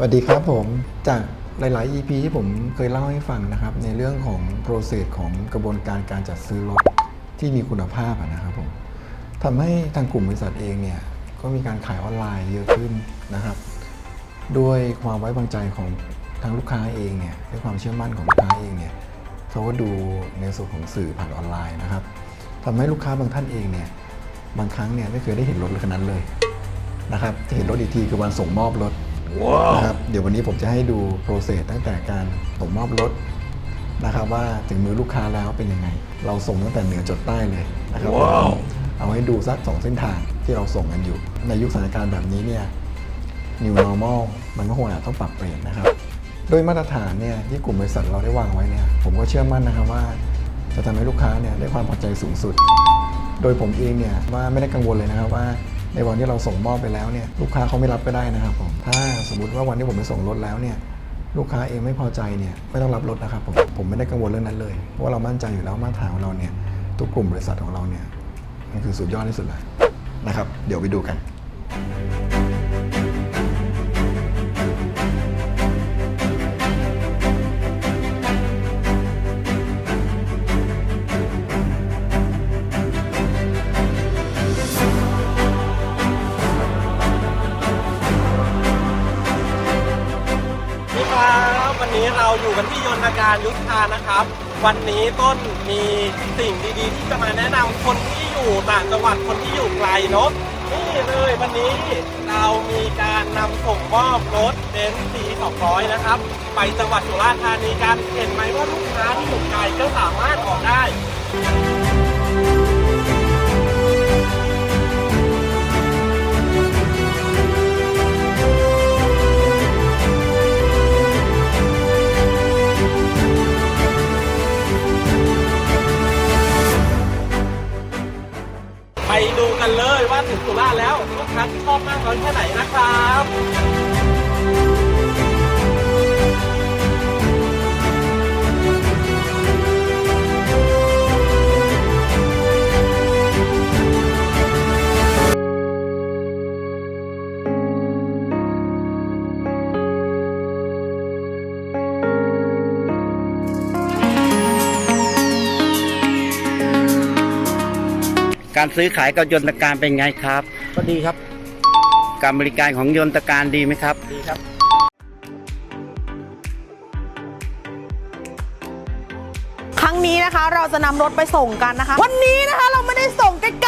สวัสดีครับผมจากหลาย ๆ EP ที่ผมเคยเล่าให้ฟังนะครับ ในเรื่องของ process ของกระบวนการการจัดซื้อรถที่มีคุณภาพนะครับผมทำให้ทางกลุ่มบริษัทเองเนี่ยก็มีการขายออนไลน์เยอะขึ้นนะครับ ด้วยความไว้วางใจของทางลูกค้าเองเนี่ยด้วยความเชื่อมั่นของลูกค้าเองเนี่ยเขาก็ดูในส่วนของสื่อผ่านออนไลน์นะครับทำให้ลูกค้าบางท่านเองเนี่ยบางครั้งเนี่ยไม่เคยได้เห็นรถคันนั้นเลยนะครับจะเห็นรถอีกทีคือวันส่งมอบรถ นะครับเดี๋ยววันนี้ผมจะให้ดูโปรเซสตั้งแต่การส่งมอบรถนะครับว่าถึงมือลูกค้าแล้วเป็นยังไง เราส่งตั้งแต่เหนือจดใต้เลยนะครับเอาให้ดูสักสองเส้นทางที่เราส่งกันอยู่ ในยุคสถานการณ์แบบนี้เนี่ย New Normal มันก็คงอาจต้องปรับเปลี่ยนนะครับ โดยมาตรฐานเนี่ยที่กลุ่มบริษัทเราได้วางไว้เนี่ยผมก็เชื่อมั่นนะครับว่า จะทำให้ลูกค้าเนี่ยได้ความพอใจสูงสุด โดยผมเองเนี่ยว่าไม่ได้กังวลเลยนะครับว่า ในวันที่เราส่งมอบไปแล้วเนี่ยลูกค้าเขาไม่รับก็ได้นะครับผมถ้าสมมติว่าวันที่ผมไปส่งรถแล้วเนี่ยลูกค้าเองไม่พอใจเนี่ยไม่ต้องรับรถนะครับผมผมไม่ได้กังวลเรื่องนั้นเลยเพราะว่าเรามั่นใจอยู่แล้วมาตรฐานของเราเนี่ยทุกกลุ่มบริษัทของเราเนี่ยมันคือสุดยอดที่สุดแล้วนะครับ เดี๋ยวไปดูกัน วันนี้เราอยู่กันที่ยนตการยุทธานะครับ วันนี้ต้นมีสิ่งดีๆ ที่จะมาแนะนำคนที่อยู่ต่างจังหวัดคนที่อยู่ไกลเนาะนี่เลยวันนี้เรามีการนำส่งมอบรถเบนซ์สี200 นะครับ ไปจังหวัดสุราษฎร์ธานีกันเห็นไหมว่าลูกค้าที่อยู่ไกลก็สามารถออกได้ กันเลยว่าถึงสุราษฎร์แล้วลูกค้าที่ชอบมากน้อยแค่ไหนนะครับ การซื้อขายกับยนตการเป็นไงครับ ก็ดีครับ การบริการของยนตการดีไหมครับ ดีครับ ครั้งนี้นะคะเราจะนำรถไปส่งกันนะคะ วันนี้นะคะเราไม่ได้ส่งใกล้ๆ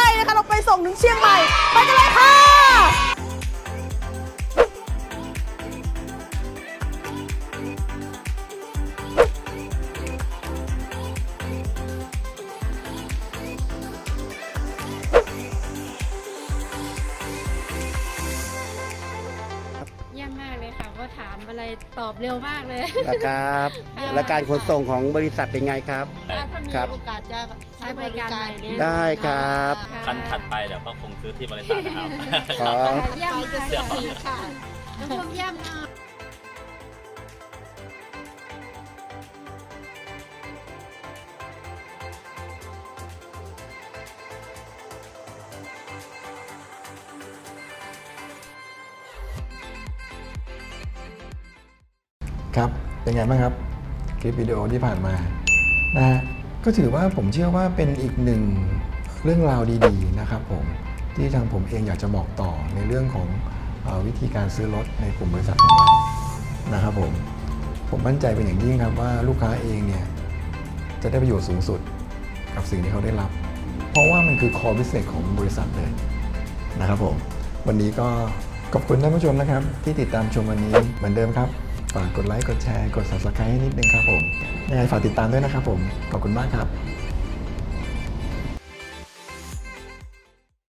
อะไรตอบเร็วมากเลย นะครับ และการขนส่งของบริษัทเป็นไงครับ ถ้ามีครับโอกาสจะใช้บริการใหม่เนี่ย ได้ครับะ คันถัดไปเดี๋ยวก็คงซื้อที่บริษัทนะครับ ขอ เยี่ยมมากค่ะน้องชมเยี่ยมมาก ครับเป็นไงบ้างครับคลิปวิดีโอที่ผ่านมานะฮะก็ถือว่าผมเชื่อว่าเป็นอีกหนึ่งเรื่องราวดีๆนะครับผมที่ทางผมเองอยากจะบอกต่อในเรื่องของอวิธีการซื้อรถในกลุ่มบริษัทของเรานะครับผมผมมั่นใจเป็นอย่างยิ่งครับว่าลูกค้าเองเนี่ยจะได้ประโยชน์สูงสุดกับสิ่งที่เขาได้รับ เพราะว่ามันคือ core business ของบริษัทเลยนะครับผมวันนี้ก็ขอบคุณท่านผู้ชมนะครับ ที่ติดตามชมวันนี้เหมือนเดิมครับ ฝากกดไลค์ กดแชร์ กด subscribe ให้นิดนึงครับผมยังไงฝากติดตามด้วยนะครับผม ขอบคุณมากครับ